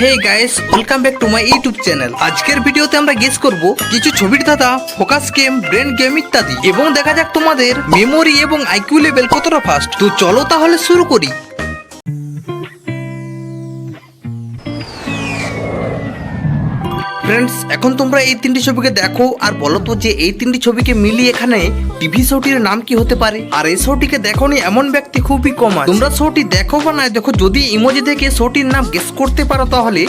Hey guys welcome back to my YouTube channel আজকের ভিডিওতে আমরা গেস করব কিছু ছবির দাদা ফোকাস গেম ব্রেন গেম ইত্যাদি। এবং দেখা যাক তোমাদের মেমোরি এবং আইকিউ লেভেল কতটা ফাস্ট তো চলো তাহলে শুরু করি। ফ্রেন্ডস এখন তোমরা এই তিনটি ছবিকে দেখো আর বলো তো যে এই তিনটি ছবিকে মিলিয়ে এখানে টিভি শোটির নাম কি হতে পারে? আর এই শোটিকে দেখোনি এমন ব্যক্তি খুবই কম আছে। তোমরা শোটি দেখো বা না, দেখো, যদি ইমোজি থেকে শোটির নাম গেস করতে পারো তাহলে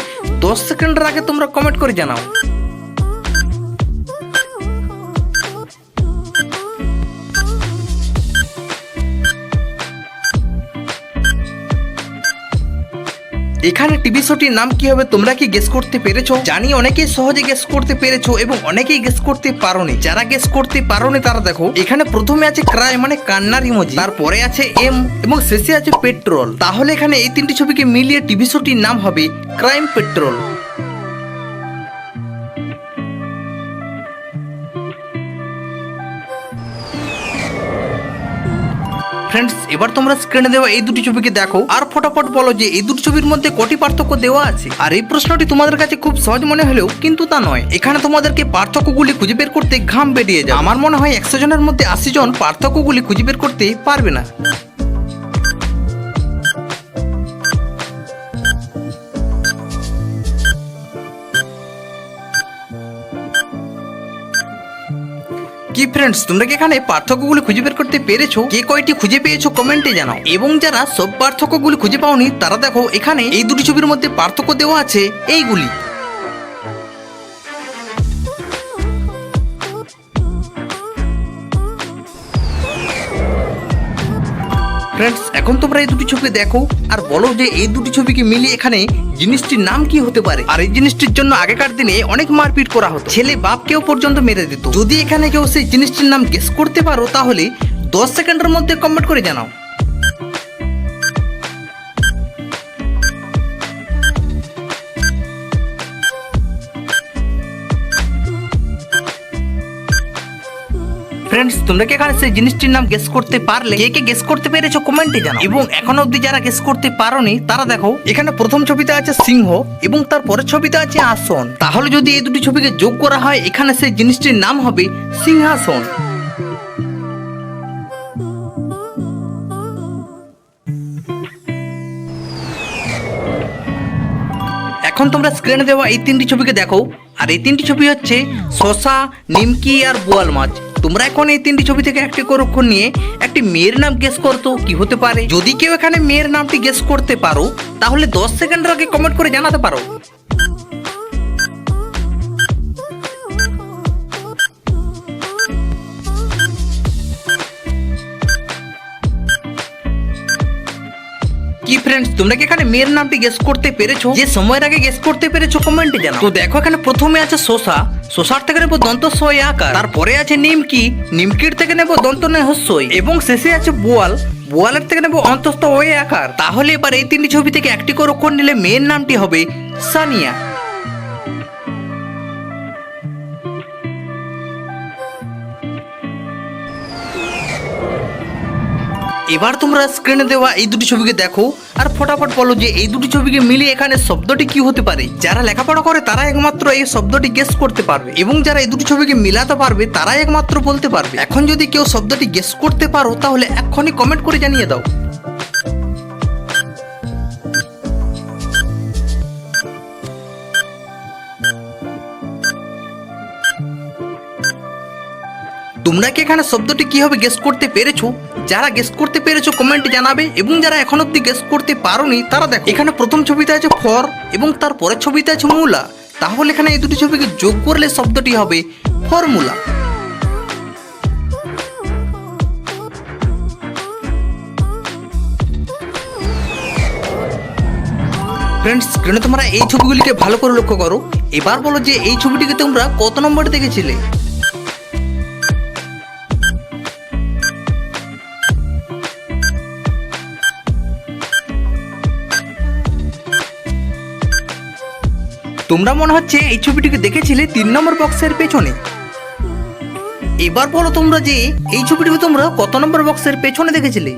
দশ সেকেন্ডের আগে তোমরা কমেন্ট করে জানাও। এখানে টিভি শোটির নাম কি হবে তোমরা কি গেস করতে পেরেছ? জানি অনেকেই সহজে গেস করতে পেরেছ এবং অনেকেই গেস করতে পারোনি। যারা গেস করতে পারোনি তারা দেখো, এখানে প্রথমে আছে ক্রাই মানে কান্নার ইমোজি তারপরে আছে এম এবং শেষে আছে পেট্রোল তাহলে এখানে এই তিনটি ছবিকে মিলিয়ে টিভি শোটির নাম হবে ক্রাইম পেট্রোল ফ্রেন্ডস এবার তোমরা স্ক্রিনে দেওয়া এই দুটি ছবিকে দেখো। আর ফটাফট বলো যে এই দুটি ছবির মধ্যে কটি পার্থক্য দেওয়া আছে। আর এই প্রশ্নটি তোমাদের কাছে খুব সহজ মনে হলেও কিন্তু তা নয়। এখানে তোমাদেরকে পার্থক্যগুলি খুঁজে বের করতে ঘাম বেরিয়ে যায় আমার মনে হয় একশো জনের মধ্যে আশি জন পার্থক্যগুলি খুঁজে বের করতে পারবে না। কি ফ্রেন্ডস তোমরা কি এখানে পার্থক্যগুলো খুঁজে বের করতে পেরেছ? কে কয়টি খুঁজে পেয়েছ কমেন্টে জানাও। এবং যারা সব পার্থক্যগুলি খুঁজে পাওনি, তারা দেখো এখানে এই দুটি ছবির মধ্যে পার্থক্য দেওয়া আছে, এইগুলি। ফ্রেন্ডস এখন তোমরা এই দুটি ছবি দেখো আর বলো যে এই দুটি ছবিকে মিলিয়ে এখানে জিনিসটির নাম কি হতে পারে? আর এই জিনিসটির জন্য আগেকার দিনে অনেক মারপিট করা হতো। ছেলে বাপকেও পর্যন্ত মেরে দিত। যদি এখানে কেউ সেই জিনিসটির নাম গেস করতে পারো, তাহলে দশ সেকেন্ডের মধ্যে কমেন্ট করে জানাও। ফ্রেন্ডস তোমরা কি এখানে সেই জিনিসটির নাম গেস করতে পারলে? কে কে গেস করতে পেরেছ কমেন্টে জানাও। এবং এখন অবধি যারা গেস করতে পারোনি, তারা দেখো, এখানে প্রথম ছবিতে আছে সিংহ এবং তার পরের ছবিতে আছে আসন। তাহলে যদি এই দুটি ছবিকে যোগ করা হয়, এখানে সেই জিনিসটির নাম হবে সিংহাসন। এখন তোমরা স্ক্রিনে দেওয়া এই তিনটি ছবিকে দেখো। আর এই তিনটি ছবি হচ্ছে শশা, নিমকি আর বোয়াল মাছ। তোমরা এখন এই তিনটি ছবি থেকে একটি করে অক্ষর নিয়ে একটি মেয়ের নাম গেস করতো, কি হতে পারে? যদি কেউ এখানে মেয়ের নামটি গেস করতে পারো, তাহলে দশ সেকেন্ডের আগে কমেন্ট করে জানাতে পারো। কি ফ্রেন্ডস তোমরা কি এখানে মেয়ের নামটি গেস করতে পেরেছ? যে সময়ের আগে গেস করতে পেরেছ কমেন্টে জানাও। তো দেখো, এখানে প্রথমে আছে শোষা শোষার থেকে নেব দন্ত সই আকার। তারপরে আছে নিমকি। নিমকির থেকে নেব দন্ত নয় এবং শেষে আছে বোয়াল। বোয়ালের থেকে নেব অন্তস্থ ওয়ে আকার। তাহলে এবার এই তিনটি ছবি থেকে একটি করে নিলে মেয়ের নামটি হবে সানিয়া। এবার তোমরা স্ক্রিনে দেওয়া এই দুটি ছবিকে দেখো আর ফটাফট বলো যে এই দুটি ছবিকে মিলিয়ে এখানে শব্দটি কি হতে পারে। যারা লেখাপড়া করে তারা একমাত্র এই শব্দটি গেস করতে পারবে এবং যারা এই দুটি ছবিকে মিলাতে পারবে তারাই একমাত্র বলতে পারবে। এখন যদি কেউ শব্দটি গেস করতে পারো তাহলে এক্ষুনি কমেন্ট করে জানিয়ে দাও। তোমরা কি এখানে শব্দটি কীভাবে গেস করতে পেরেছ? যারা গেস করতে পেরেছ কমেন্টে জানাবে এবং যারা এখন অব্দি গেস করতে পারোনি, তারা দেখো, এখানে প্রথম ছবিতে আছে ফর এবং তার পরের ছবিতে আছে মূলা। তাহলে এখানে এই দুটি ছবিকে যোগ করলে শব্দটি হবে ফর্মুলা। ফ্রেন্ডস স্ক্রিনে তোমরা এই ছবিগুলিকে ভালো করে লক্ষ্য করো। এবার বলো যে এই ছবিটিকে তোমরা কত নম্বরে দেখেছিলে? তোমরা মনে হচ্ছে এই ছবিটিকে দেখেছিলে তিন নম্বর বক্সের পেছনে। এবার বলো তোমরা যে এই ছবিটিকে তোমরা কত নম্বর বক্সের পেছনে দেখেছিলে?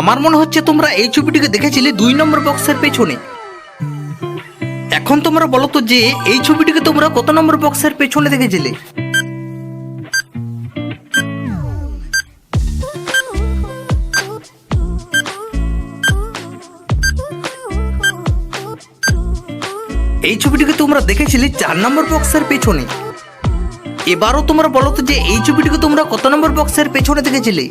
আমার মনে হচ্ছে তোমরা এই ছবিটিকে দেখেছিলে দুই নম্বর বক্সের পেছনে। এখন তোমরা বলো তো যে এই ছবিটিকে তোমরা কত নম্বর বক্সের পেছনে দেখেছিলে? এই ছবিটিকে তোমরা দেখেছিলে চার নম্বর বক্সের পেছনে। এবারও তোমরা বলো তো যে এই ছবিটিকে তোমরা কত নম্বর বক্সের পেছনে দেখেছিলে?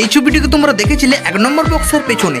এই ছবিটিকে তোমরা দেখেছিলে এক নম্বর বক্সের পেছনে।